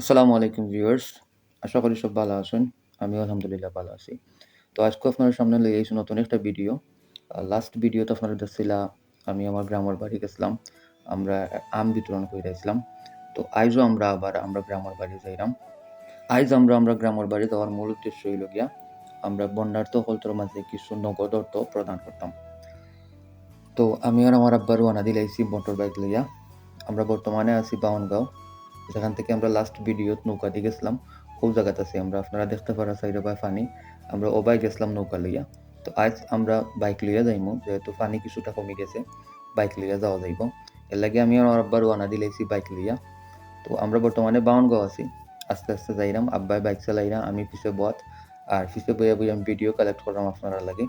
আসসালামু আলাইকুম ভিউয়ার্স, আশা করি সব ভালো আছেন, আমিও আলহামদুলিল্লাহ ভালো আছি। তো আজকে আপনার সামনে লই আইছি নতুন একটা ভিডিও লাস্ট ভিডিওতে আপনারা দেখছিলা, আমি আমার গ্রামের বাড়ি গেছিলাম, আমরা আম বিতরণ কইরাইছিলাম তো আইজও আমরা আবার আমরা গ্রামের বাড়ি যাইলাম। আইজ আমরা আমরা গ্রামের বাড়ি যাওয়ার মূল উদ্দেশ্য হইল গিয়া, আমরা বন্যার্থ হলতর মাঝে কিছু নগদ অর্থ প্রদান করতাম। তো আমি আর আমার আব্বার রওনা দিলাইছি মোটর বাইক লইয়া। আমরা বর্তমানে আছি বাউনগাঁও। যেখান থেকে আমরা লাস্ট ভিডিওত নৌকা দিয়ে গেছিলাম, খুব জায়গাতে আছি, আমরা আপনারা দেখতে পারা সাইডে বা ফানি আমরা ওবাই গেছিলাম নৌকা লইয়া। তো আজ আমরা বাইক লইয়া যাইমু, যেহেতু পানি কিছুটা কমে গেছে বাইক লইয়া যাওয়া যাইব। এর লাগে আমি আমার আব্বার রওনা দিলাইছি বাইক লইয়া। তো আমরা বর্তমানে বাউনগাঁও আছি, আস্তে আস্তে যাইরাম, আব্বাই বাইক চালাইরা, আমি পিছে বত, আর পিছে বইয়া বইয়া আমি ভিডিও কালেক্ট করলাম আপনারা লাগে।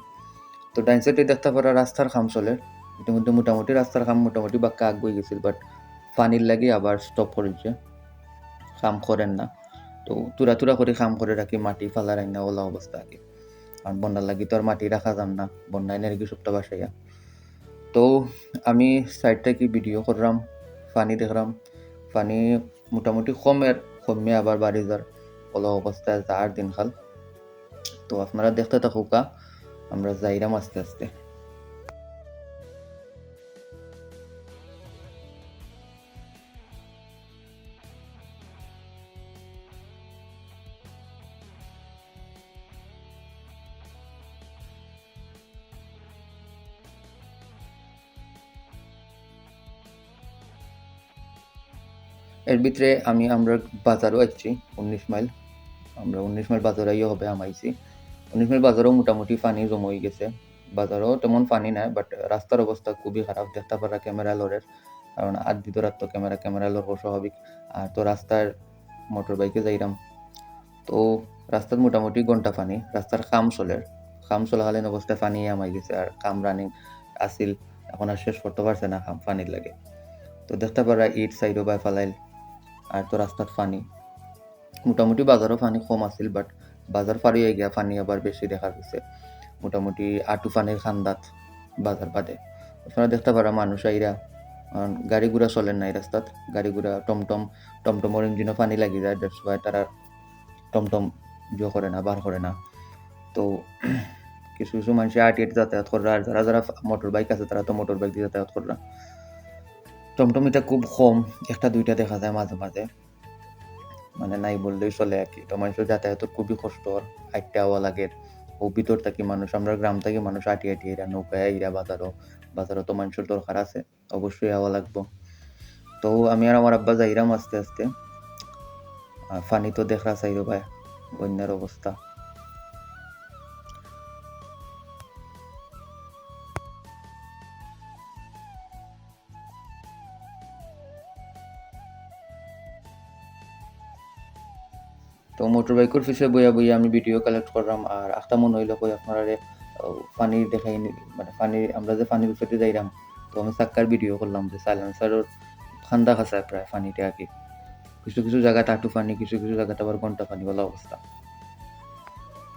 তো ডাইন সাইডে দেখতে পারা রাস্তার কাম চলে ইতিমধ্যে মোটামুটি রাস্তার কাম মোটামুটি বাক্কা আগ বই গেছিল বাট পানির লাগে আবার স্টপ করেছে। কাম করেন না। তো তুরা তুরা করে কাম করে রাখি, মাটি ফালার না ওলা অবস্থা আগে। কারণ বন্যার লাগি তো আর মাটি রাখা যান না, বন্যায় নাকি সপ্তাহ বাসাইয়া। তো আমি সাইড থেকে ভিডিও করলাম পানি দেখলাম। পানি মোটামুটি কমের, কমে আবার বাড়ি যার ওলা অবস্থায় যার দিন খাল তো আপনারা দেখতে থাকুকা আমরা যাইরাম আস্তে আস্তে। এর ভিতরে আমি আমরা বাজারও আসছি, উনিশ মাইল। আমরা উনিশ মাইল বাজার আইও হবে আমাইছি। উনিশ মাইল বাজারও মোটামুটি পানি জমা হয়ে গেছে। বাজারও তেমন পানি নাই বাট রাস্তার অবস্থা খুবই খারাপ। দেখতে পারা ক্যামেরা লরের, কারণ আট দিত রাত তো ক্যামেরা ক্যামেরা লর স্বাভাবিক আর তো রাস্তার মোটর বাইকে যাইরাম। তো রাস্তার মোটামুটি ঘণ্টা পানি। রাস্তার কাম চলে কাম চলাকালীন অবস্থায় পানি আমাই গেছে। আর কাম রানিং আসিল এখন আর শেষ করতে পারছে না কাম পানির লাগে। তো দেখতে পারা ইট সাইডও বাই ফালাইল। আর তো রাস্তার পানি মোটামুটি বাজারও পানি কম আছিল বাট বাজার ফারিয়ে গিয়া পানি আবার বেশি দেখা গেছে। মোটামুটি আটু পানির খান্দাত বাজার বাদে। আপনারা দেখতে পারা মানুষ আইরা গাড়ি ঘোড়া চলেন নাই রাস্তাত গাড়ি ঘোড়া টমটম টমটমর ইঞ্জিনও পানি লাগি যায় দ্যাটস ওয়াই তারা টমটম ইয়ে করে না বার করে না। তো কিছু কিছু মানুষ আটি আটি যাতায়াত করা আর যারা যারা মোটর বাইক আছে তারা তো মোটর বাইক দিয়ে যাতায়াত করা টমটম এটা খুব কম, একটা দুইটা দেখা যায় মাঝে মাঝে। মানে নাই বললেই চলে আর কি। তো মানুষের যাতায়াত খুবই কষ্ট হাইটটা হওয়া লাগে। ও ভিতর থাকি মানুষ, আমরা গ্রাম থাকি মানুষ আটি আটি এরা নৌকায় এরা বাজারও বাজারও তো মানুষের দরকার আছে, অবশ্যই হওয়া লাগবো। তো আমি আর আমার আব্বা যাইরাম আস্তে আস্তে। ফানি তো দেখা চাইরো ভাই, বন্যার অবস্থা। মোটর বাইকের পিছিয়ে বইয়া বইয়া আমি ভিডিও কালেক্ট করলাম আর আখটা মন হইল, কই আপনারা পানি দেখাই মানে পানি আমরা যে পানির উপরে যাইলাম তো আমি সাক্কার ভিডিও করলাম যে সাইলেন্সারের ঠান্ডা খাসায় প্রায় পানিটা আর কিছু কিছু জায়গা টাটু পানি কিছু কিছু জায়গাতে আবার ঘণ্টা পানি বলা অবস্থা।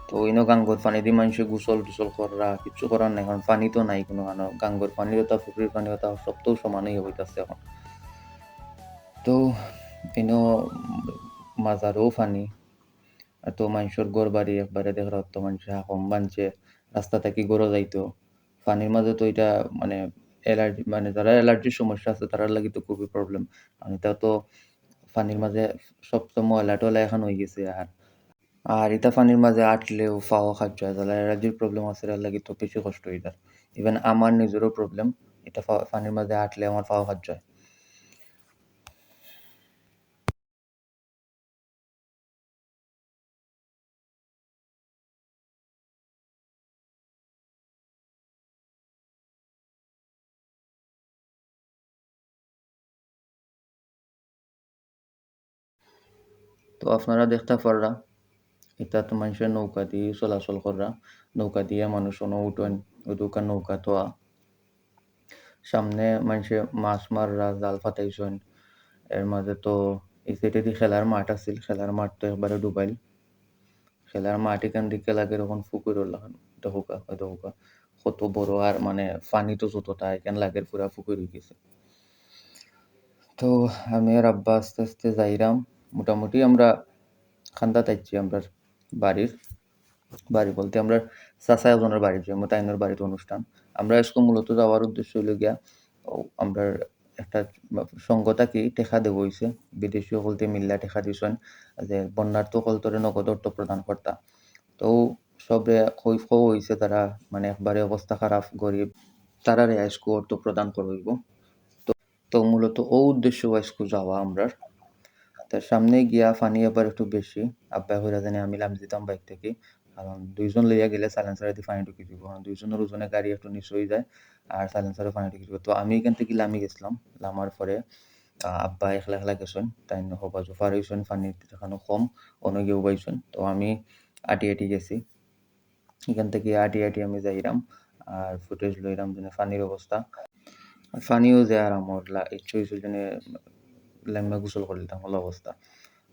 তো ইনো গাঙ্গর পানি দিয়ে মানুষে গুসল টুসল করা কিছু করার নাই, কারণ পানি তো নাই কোনো কারণ গাঙ্গর পানি হতা পুকুরের পানি হতা সব তো সমানই হইতাছে এখন। তো ইনো মাজারও পানি তো মানুষের গড় বাড়ি একবারে দেখা তো মানুষের হাকম বানছে রাস্তা থেকে গড়ো যাইতো। পানির মাঝে তো এটা মানে অ্যালার্জি মানে যারা অ্যালার্জির সমস্যা আছে তারার লাগি তো খুবই প্রবলেম আর এটা তো পানির মাঝে সব তো ময়লা টয়লা এখন হয়ে গেছে আর আর এটা পানির মাঝে আটলেও ফাওয়া হয় যারা অ্যালার্জির প্রবলেম আছে তার লাগি তো বেশি কষ্ট হয়ে ইভেন আমার নিজেরও প্রবলেম এটা পানির মাঝে আটলে আমার ফাওয়া খাদ্য তো আপনারা দেখতে পাররা, এটা তো মানুষের নৌকা দিয়ে চলাচল করা নৌকা দিয়ে মানুষ কোনো উঠেন ওদুকা নৌকা তোয়া। সামনে মানুষে মাছ মাররা, জাল ফাটাইছেন। এর মাঝে তো এই সাইডে খেলার মাঠ আছিল, খেলার মাঠ তো একবারে ডুবাইল। খেলার মাঠ এখান দিকে লাগে এরকম পুকুর লাগানো এটা হুকা এটা কত বড় আর মানে পানি তো যতটা, এখান লাগে পুরা পুকুর হয়ে গেছে। তো আমি আর আব্বা আস্তে আস্তে যাইরাম। মোটামুটি আমরা খান্দা তাইছি আমরা বাড়ির, বাড়ি বলতে আমরা চাচা একজনের বাড়ির যাব তাইনের বাড়িতে অনুষ্ঠান। আমরা আজকে মূলত যাওয়ার উদ্দেশ্য হইল গিয়া আমরা একটা সঙ্গ থাকি টেকা দেব হইছে। বিদেশি সকলতে মিল্লা টেকা দিছেন, যে বন্যার্থ সকলতরে নগদ অর্থ প্রদান কর্তা। তো সবে কও হইছে তারা মানে একবারে অবস্থা খারাপ, গরিব, তারারে আজকে অর্থ প্রদান করব তো তো মূলত ও উদ্দেশ্য আজকে যাওয়া আমরা তার সামনে গিয়া ফানি আবার একটু বেশি। আব্বা হইরা জানি আমি লাম দিতাম বাইক থেকে। কারণ দুইজন লইয়া গেলে সাইলেন্সারে দিয়ে ফানি ঢুকি দিব। কারণ দুইজনের ওজনে গাড়ি একটু নিচে হয়ে যায় আর সাইলেন্সারে ফানি ঢুকি দিব। তো আমি এখান থেকে লামি গেছিলাম। লামার পরে আব্বা একলা একলা গেছেন। তাই হবা জোফার হইছেন ফানি এখানে কম অন্য কেউ পাইছেন তো আমি আটি আটি গেছি। এখান থেকে আটি আটি আমি যাইরাম আর ফুটেজ লইরাম যেন ফানির অবস্থা। ফানিও যে আর আমার ইচ্ছে হয়েছিল যেন লেম্বা গোসল করে দিতাম হলো অবস্থা।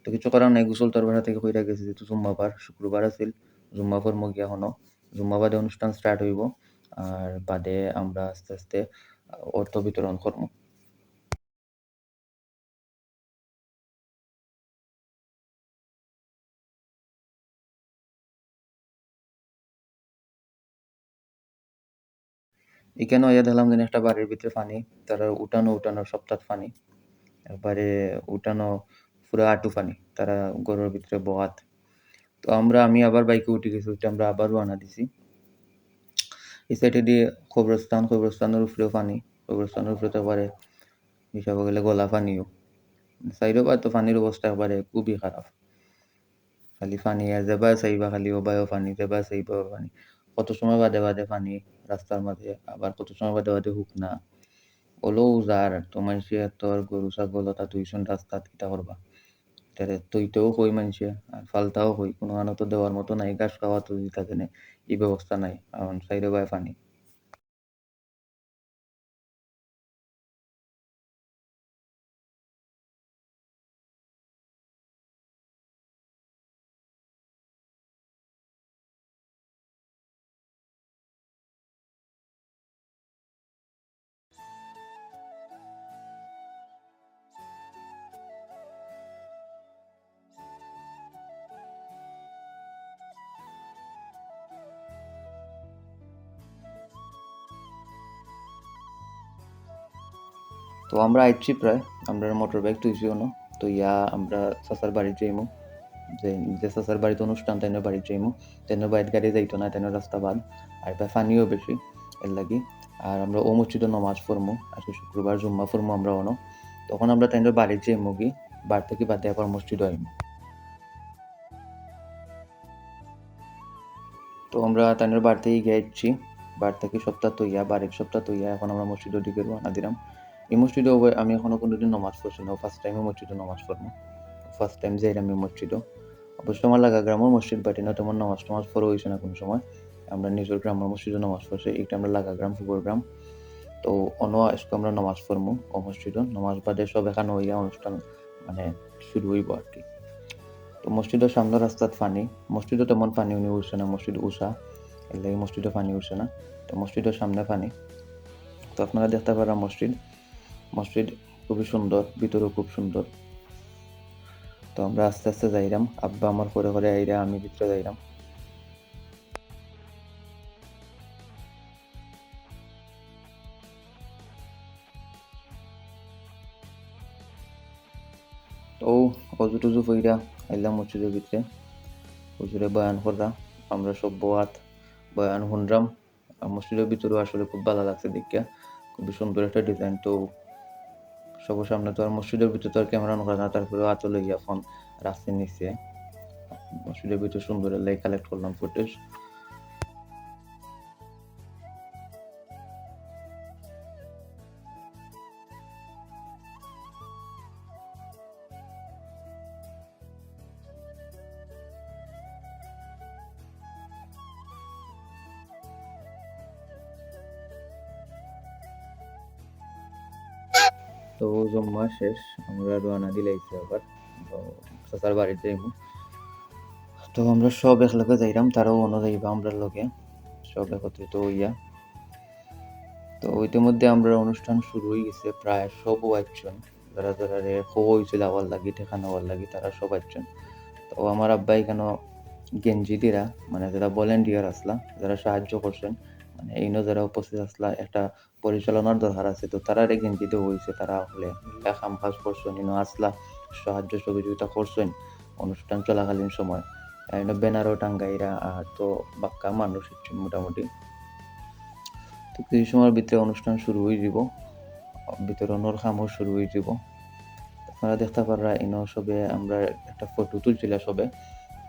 তো কিছু করার নাই, গোসল তোর বাসা থেকে কইরা গেছি যেহেতু জুম্মাবার, শুক্রবার আছিল জুম্মাবার মগিয়া হনো জুম্মা বাদে অনুষ্ঠান স্টার্ট হইব, আর বাদে আমরা আস্তে আস্তে অর্থ বিতরণ করব। এখানে ইয়া দেখলাম যেন একটা বাড়ির ভিতরে পানি, তারা উঠানো উঠানো সপ্তাহ পানি। একবারে উঠানো পুরো আটু পানি, তারা গরুর ভিতরে বহাত। তো আমরা, আমি আবার বাইকে উঠে গেছি, উঠে আমরা আবার রওনা দিছি। এই সাইডে দিয়ে কবরস্থান, কবরস্থানের উপরেও পানি, কবরস্থানের উপরে তো একবারে হিসাবে গেলে গলা পানিও। সাইডও বা তো পানির অবস্থা একবারে খুবই খারাপ। খালি পানি আর যেবা চাইবা, খালি ওবায়ও পানি যেবা চাইবা পানি। কত সময় বাদে বাদে পানি রাস্তার মাঝে, আবার কত সময় বাদে বাদে হুক না। ওলেও যার তোমার সে তোর গরু ছাগল তা দুইশন রাস্তাত কিতা করবা তারে তৈতেও কই মানুষে আর ফালতাও কই কোনো আনো তো দেওয়ার মতো নাই গাছ খাওয়া তো দিতা এই ব্যবস্থা নাই। কারণ সাইডে বাই পানি। তো আমরা আইছি প্রায় আমরা মোটর বাইক তুইছিও না। তো ইয়া আমরা চাচার বাড়ি যাইমু যে যে বাড়িতে অনুষ্ঠান, তাইনের বাড়ি যাইমু তাইনের বাড়িতে গাড়ি যাইতো না, তাইনের রাস্তা বাদ, আর ফানিও বেশি এর লাগি। আর আমরা ও মসজিদ নমাজ পড়মু, আজকে শুক্রবার জুম্মা পড়মু আমরা অন তখন আমরা তাইনের বাড়ি যাইমু গি বাড়ি থেকে বাদে আবার মসজিদ আইমু। তো আমরা তাইনের বাড়িতেই গিয়েছি বার থেকে সপ্তাহ তৈয়া বাড়ির সপ্তাহ তৈয়া এখন আমরা মসজিদ দিকে রওনা দিলাম। এই মসজিদে আমি এখনও কোনোদিন নমাজ পড়ছি না। ফার্স্ট টাইমে মসজিদে নমাজ পড়ব। ফার্স্ট টাইম যাই আমি মসজিদও অবশ্য আমার লাগা গ্রামের মসজিদ বাটি না তেমন নামাজ টামাজ পড়ে হয়েছে না কোনো সময়। আমরা নিজের গ্রামের মসজিদে নামাজ পড়ছি, এইটা আমরা লাগা গ্রাম ফুবর গ্রাম। তো অন্য আজকে আমরা নামাজ পড়ব ও মসজিদও নামাজ বাদে সব এখানে হইয়া অনুষ্ঠান মানে শুরু হইব আর কি। তো মসজিদের সামনে রাস্তাত পানি মসজিদও তেমন পানি উনি উঠছে না, মসজিদ উষা। এর লাগে মসজিদে পানি উঠছে না। তো মসজিদের সামনে পানি তো আপনারা দেখতে পারেন মসজিদ। মসজিদ খুবই সুন্দর, ভিতরেও খুব সুন্দর। তো আমরা আস্তে আস্তে যাইরাম, আব্বা আমার করে করে আইরা আমি ভিতরে যাইরাম। তো অজু টজু ফইরা আইলাম মসজিদের ভিতরে। হুজুরে বয়ান করলাম আমরা সব বোয়াত বয়ান শুনলাম মসজিদের ভিতরেও আসলে খুব ভালো লাগছে দেখিয়া খুবই সুন্দর একটা ডিজাইন তো সবার সামনে তো আর মসজিদের ভিতরে তো আর ক্যামেরা করা না তারপরে হাতে লইয়া ফোন রাস্তার নিচে মসজিদের ভিতরে সুন্দর লাই কালেক্ট করলাম ফুটেজ তো জম্মা শেষ, আমরা রওনা দিলাইছি আবার। তো চাচার বাড়িতে তো আমরা সব একলগে যাইরাম, তারাও অন্য যাইবা আমরা লগে। সব একত্রিত হইয়া। তো ইতিমধ্যে আমরা অনুষ্ঠান শুরু হয়ে গেছে প্রায় সব আয়োজন যারা যারা রে খো হয়েছিল আওয়ার লাগি ঠেকা নেওয়ার লাগি, তারা সব আসছেন তো আমার আব্বাই কেন গেঞ্জি দিরা মানে যারা ভলেন্টিয়ার আসলা, যারা সাহায্য করছেন মানে এইনো যারা উপস্থিত আসলা, একটা পরিচালনার দরকার আছে। তো তারা গেঞ্জি দিয়ে হয়েছে তারা হলে কাম কাজ করছেন, ইনো আসলা, সাহায্য সহযোগিতা করছেন অনুষ্ঠান চলাকালীন সময়। এনে ব্যানারও টাঙ্গাইরা আর তো বাক্কা মানুষ মোটামুটি। তো কিছু সময়ের ভিতরে অনুষ্ঠান শুরু হয়ে যাব। বিতরণের কামও শুরু হয়ে যাব। আপনারা দেখতে পাররা এনো সবে আমরা একটা ফটো তুলছিলাম সবে।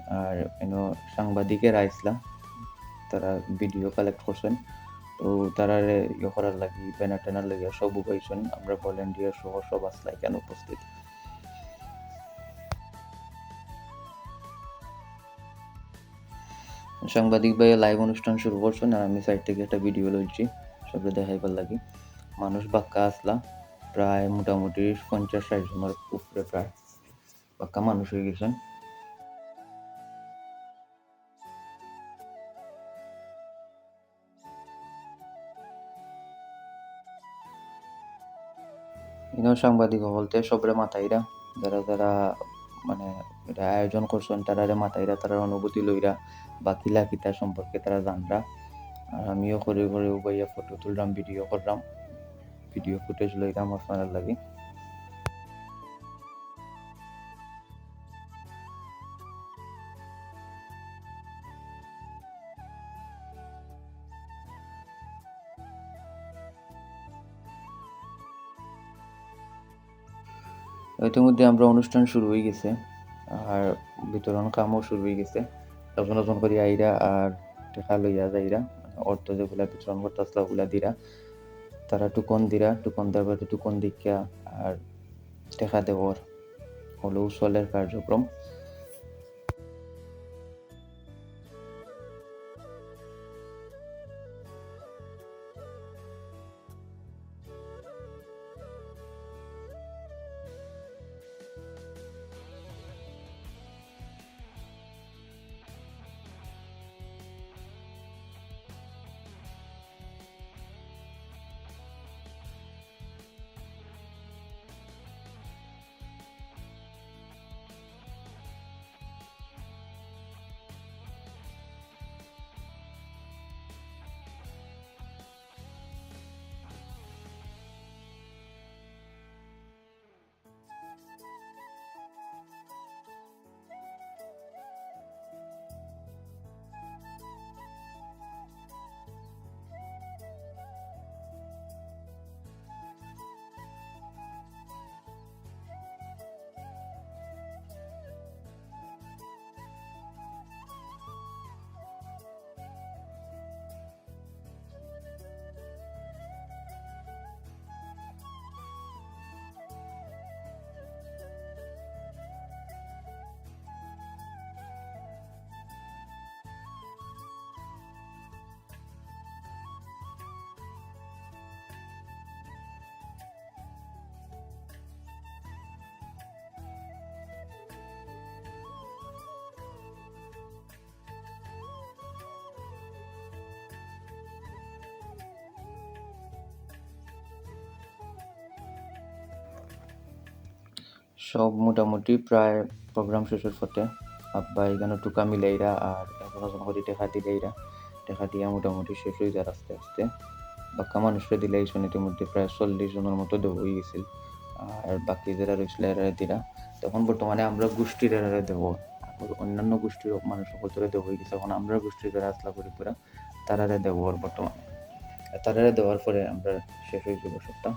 আর এনো সাংবাদিকের আইসলা। তারা ভিডিও কালেক্ট করছেন। তো তারা ইয়ে করার লাগি ব্যানার ট্যানার লাগিয়ে সব উপাইছেন আমরা ভলেন্টিয়ার সহ সব আসলা এখানে উপস্থিত? সাংবাদিক ভাই লাইভ অনুষ্ঠান শুরু করছেন, আর আমি সাইড থেকে একটা ভিডিও লইছি। সবরে দেখাইবার লাগি। মানুষ বাক্কা আসলা, প্রায় মোটামুটি পঞ্চাশ ষাট জনের উপরে প্রায় বাক্কা মানুষ হয়ে গেছেন। ইনো সাংবাদিক হলতে সবরে মাথাইরা যারা যারা মানে এটা আয়োজন করছেন, তারারে মাথাইরা তারা অনুভূতি লইরা বা কিলা কিতা সম্পর্কে তারা জানরা। আর আমিও করে করে উবাইয়া ফটো তুললাম ভিডিও করলাম ভিডিও ফুটেজ লইলাম আপনার লাগে। ইতিমধ্যে আমরা অনুষ্ঠান শুরু হয়ে গেছে, আর বিতরণ কামও শুরু হয়ে গেছে। নতুন নতুন করে আইরা আর টেকা লইয়া যাইরা মানে অর্থ যেগুলা বিতরণ করতে আসলা ওগুলা দিরা। তারা টুকন দিরা, টুকন দেওয়ার টুকন দিকা আর টেকা দেওয়ার হলো উসলের কার্যক্রম। সব মোটামুটি প্রায় প্রোগ্রাম শেষের পথে আব্বা এখানে টুকা মিলাইরা আর এখন করে টেকা দিলাইরা, টেকা দিয়া মোটামুটি শেষ হয়ে যায় আস্তে আস্তে। বাক্কা মানুষরা দিলে এই ইতিমধ্যে প্রায় চল্লিশ জনের মতো হয়ে গেছিল। আর বাকি যারা রয়েছিল এরা দিরা তখন বর্তমানে আমরা গোষ্ঠীর এরা দেব অন্যান্য গোষ্ঠীর মানুষ সকল দেব হয়ে গেছে। এখন আমরা গোষ্ঠীর যারা আসলা করি পুরা, তারারে দেবো বর্তমানে। তারারে দেওয়ার পরে আমরা শেষ হয়ে যাব সবটা।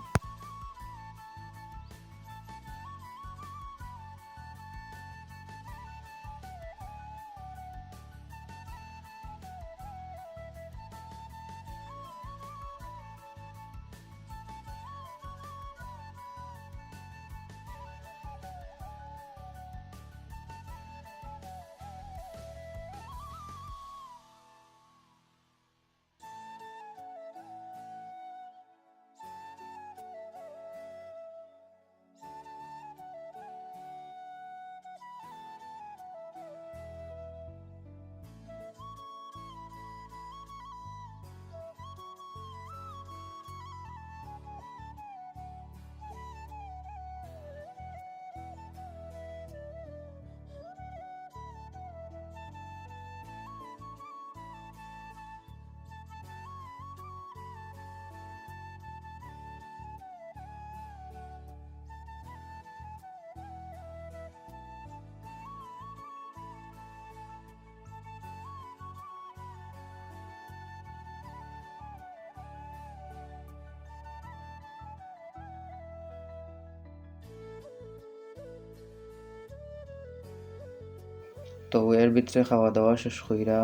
তো এর ভিতরে খাওয়া দাওয়া শেষ কইরা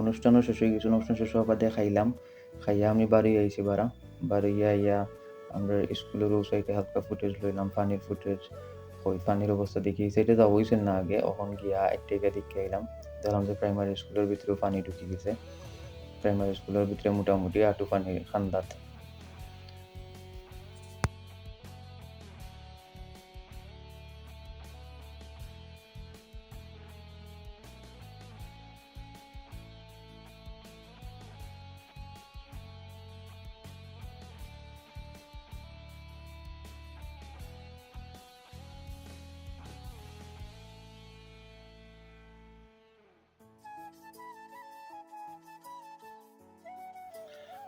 অনুষ্ঠানও শেষ হয়ে গেছে। অনুষ্ঠান শেষ হওয়ার বাদে খাইলাম। খাইয়া আমি বাড়ি আইছি বারা বাড়ি আইয়া আমরা স্কুলের ও সাইডে হালকা ফুটেজ লইলাম পানির ফুটেজ ওই পানির অবস্থা দেখি। সেটা যাওয়া হয়েছে না আগে। ওখান গিয়া একটা দেখে আইলাম। দেখলাম যে প্রাইমারি স্কুলের ভিতরেও পানি ঢুকে গেছে। প্রাইমারি স্কুলের ভিতরে মোটামুটি আটু পানি খান্দাত।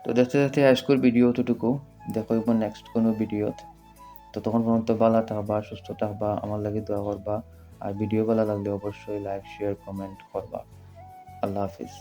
তো দেখতে দেখতে আজকের ভিডিও অতটুকু। দেখো এবার নেক্সট কোনো ভিডিওত তো। তখন পর্যন্ত ভালো থাকবা, সুস্থ থাকবা, আমার লাগে দোয়া করবা। আর ভিডিও ভালো লাগলে অবশ্যই লাইক শেয়ার কমেন্ট করবা। আল্লাহ হাফিজ।